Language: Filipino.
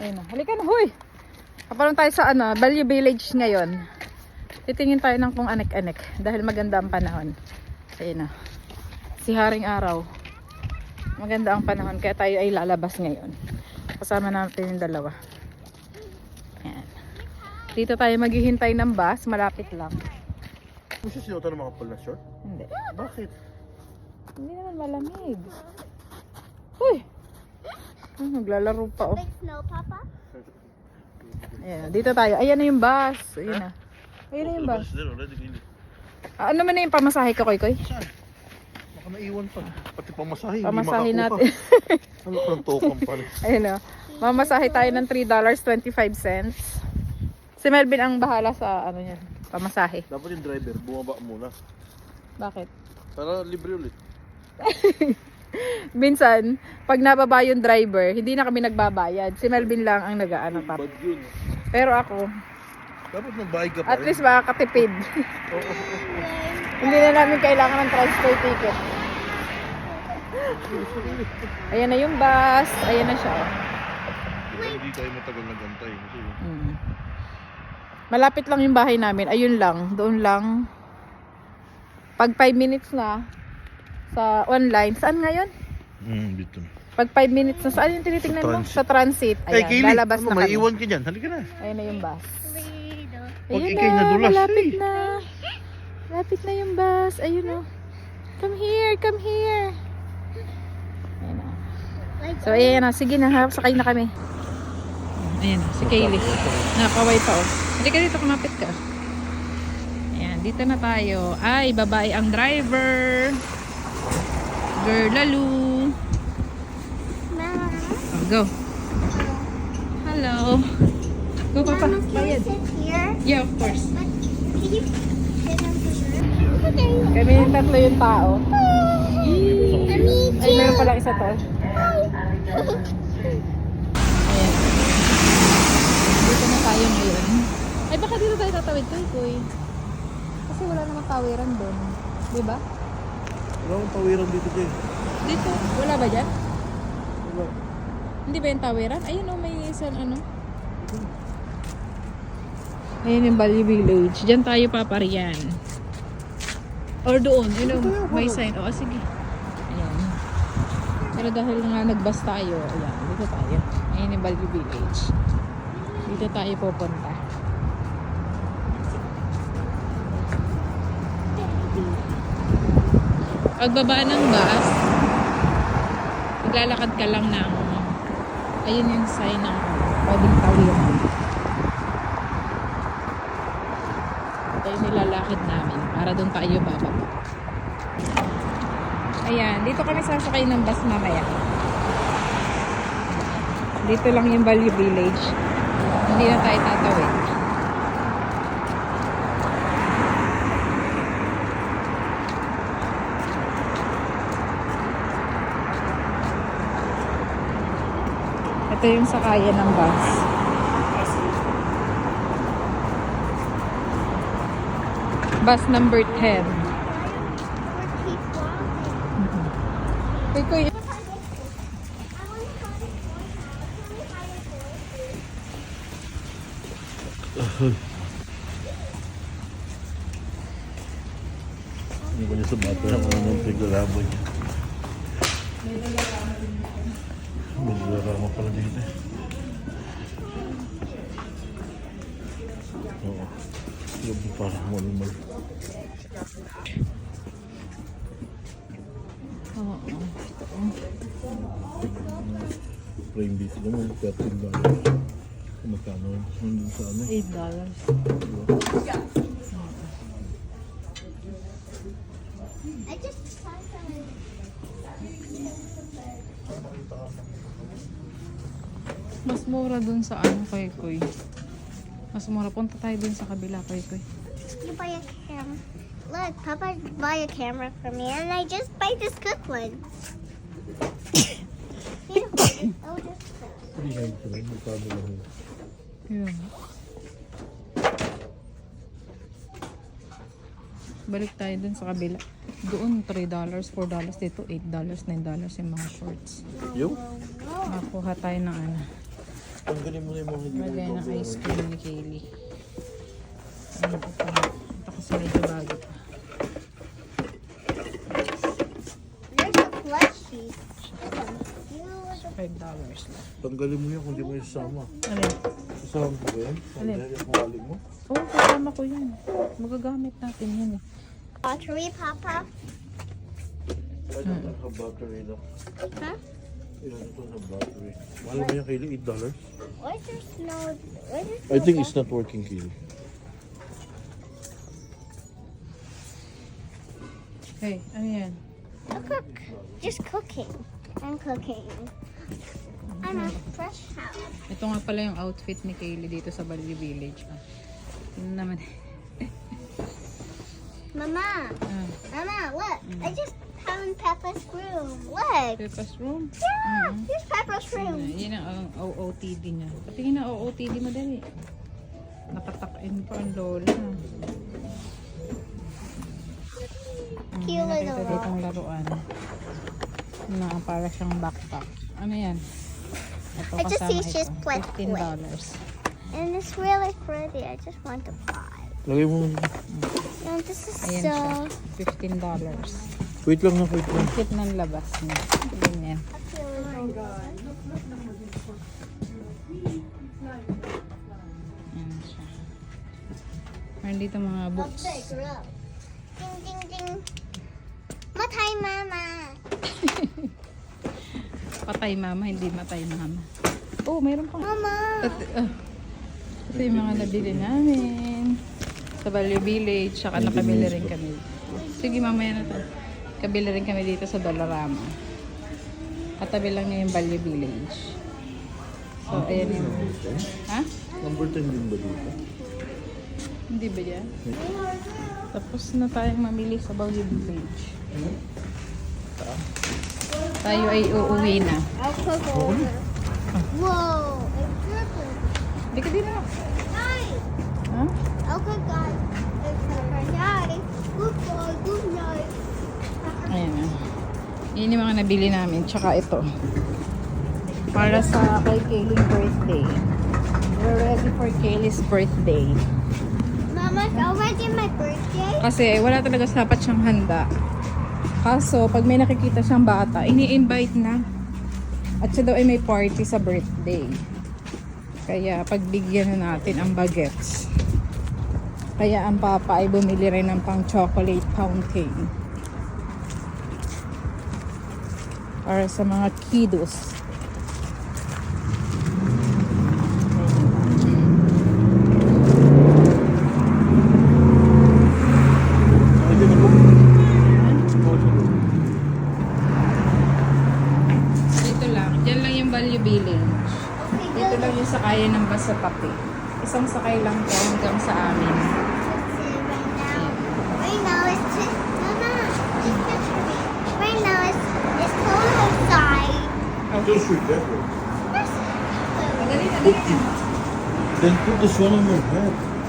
Ayun na. Halika na, huy! Kaparoon tayo sa ano, Value Village ngayon. Titingin tayo ng kung anek-anek dahil maganda ang panahon. Ayun na. Si Haring Araw. Maganda ang panahon kaya tayo ay lalabas ngayon. Kasama natin yung dalawa. Ayan. Dito tayo maghihintay ng bus. Malapit lang. Gusto ito ng mga pala short? Hindi. Bakit? Hindi naman malamig. Uy! Ah, naglalaro pa oh. Big snow, Papa? Ayan, dito tayo. Ayan na yung bus. Ayan na. Ayan na yung bus. Ah, ano man na yung pamasahe ko, Koy Koy? Saan? Baka naiwan pa. Pati pamasahe. Pamasahe natin. Ano ka ng token pala? Ayan na. Mamasahe tayo ng $3.25. Si Melvin ang bahala sa ano yan, pamasahe. Dapat yung driver, bumaba muna. Bakit? Para libre ulit. Minsan, pag nababa yung driver, hindi na kami nagbabayad. Si Melvin lang ang nag-ano tap. Bad yun. Pero ako, Dapat nagbayad ka pa at rin. least makakatipid. hindi na namin kailangan ng transfer ticket. Ayan na yung bus. Ayan na siya. hindi tayo matagal nagantay. Kasi Mm. Malapit lang yung bahay namin. Ayun lang. Doon lang. Pag 5 minutes na sa online. Saan ngayon? Hmm, dito. Pag 5 minutes na. Saan yung tinitingnan mo? Sa transit. Ay, Ayan. Kaylee, lalabas ano, na may kami. iwan ka dyan. Halika na. Ayun na yung bus. Huwag Ayun ikay na. nadulas, Malapit eh. na. Malapit na yung bus. Ayun o. Come here. Come here. Na. Like, So, ayan na. Sige na. Harap sakay na kami. Ayan na. Si Kaylee. Nakaway pa oh. Hindi ka dito, kumapit ka. Ayan, dito na tayo. Ay, babae ang driver. Girl Lalu. Mama, Oh, go. Hello. Go, papa. Mama, can Bayad. sit here? Yeah, of course. But can you sit on the roof? Okay. Kami yung tatlo yung tao. Ay, meron pala isa to. Ayan. Dito na tayo ngayon. Ay, baka dito tayo tatawid ko, Kuy. Kasi wala namang tawiran doon. Di ba? Wala akong tawiran dito dyan. Dito. Wala ba dyan? Wala. Hindi ba yung tawiran? Ayun o, may isang ano. Ayun yung Bali Village. Diyan tayo papariyan. Or doon, you know, may sign. O, sige. Ayan. Pero dahil nga nagbas tayo, ayan, dito tayo. Ayun yung Bali Village. Dito tayo pupunta. Pagbaba ng bus, maglalakad ka lang ng ayun yung sign ng pwedeng tawiran. Ito yung nilalakad namin para doon tayo bababa. Ayan, dito kami sasakay ng bus mamaya. Dito lang yung Value Village. Hindi na tayo tatawid. Ito yung sakayan ng bus. Bus number 10. Kuy, kuy. Hindi ko niya sa bata ng tigalaboy niya. May lalama pala dito. eh. Oo. Gabi parang malumal. Oo. Frame dito naman, 13 dollars. Kung Magkano? Nandun sa ano? $8. dollars. I just some. Mas mura dun sa ano kay Kuy. Mas mura. Punta tayo dun sa kabila kay Kuy. You buy a camera. Look, Papa buy a camera for me, and I just buy this good one. Beautiful. oh, just. 300 Magkano lang yun? Yun. Balik tayo dun sa kabila. Doon $3, $4, dito $8, $9 yung mga shorts. Yung? Makakuha tayo ng ano. Tanggalin mo na yung mga hindi Lagay ng ice cream ni Kaylee. Ano ito pa? Ito kasi medyo bago pa. There's a plushie. You look at $5 lang. Tanggalin mo yan kung di mo isasama. Ano yun? Isasama mo ba yan? Alin? Tanggalin yung mo. Oo, kasama ko yan. Magagamit natin yan eh. battery, Papa. Ay, Hmm. ito sa battery na. Huh? Ilan ito sa battery? Mahal ba yan, Kaylee? $8? Why is there snow? Why is there I think it's not working, Kaylee. Hey, ano yan? A cook. Just cooking. I'm cooking. I'm a fresh house. Ito nga pala yung outfit ni Kaylee dito sa Bali Village. Ah. Yun naman. Mama, Ah, Mama, look. I just found Peppa's room. Look. Peppa's room. Yeah, Mhm. here's Peppa's Yan, room. yan ang OOTD niya. Patingin na OOTD mo dali. Nakatakin pa ang lola. Hmm, Cute may little nakita ditong laruan. Na para siyang backpack. Ano yan? Ito I just see she's played $15. And it's really pretty. I just want to buy. Lagay mo. And this is Ayan so. siya. $15. Wait lang na, wait lang. Ang cute ng labas niya. Ganyan. Ayan siya. Meron dito mga books. Ding ding ding. Matay mama. Patay mama, hindi matay mama. Oh, meron pang Mama. At, ah, ito yung mga nabili namin sa Value Village, saka nakabili rin kami. Sige, mamaya na to. Kabili rin kami dito sa Dollarama. Katabi lang niya yung Value Village. So, ayan yung... Ha? Number 10 din ba dito? Hindi ba yan? Tapos na tayong mamili sa Value Village. Tayo ay uuwi na. Dripping. Hindi ka din na. Nice. Ha? Cook guys. It's nice. Good boy. Good night. Ayan na. Yun yung mga nabili namin. Tsaka ito. Para sa kay Kaylee's birthday. We're ready for Kaylee's birthday. Mama, it's already my birthday. Kasi wala talaga dapat siyang handa. Kaso, pag may nakikita siyang bata, ini-invite na. At siya daw ay may party sa birthday. Kaya pagbigyan na natin ang bagets. Kaya ang papa ay bumili rin ng pang chocolate fountain. Para sa mga kiddos. Dito lang. Diyan lang yung Value Village. Dito lang yung sakayan ng bus sa Papi. Isang sakay lang to hanggang sa amin. Comunque, del tutto sono molto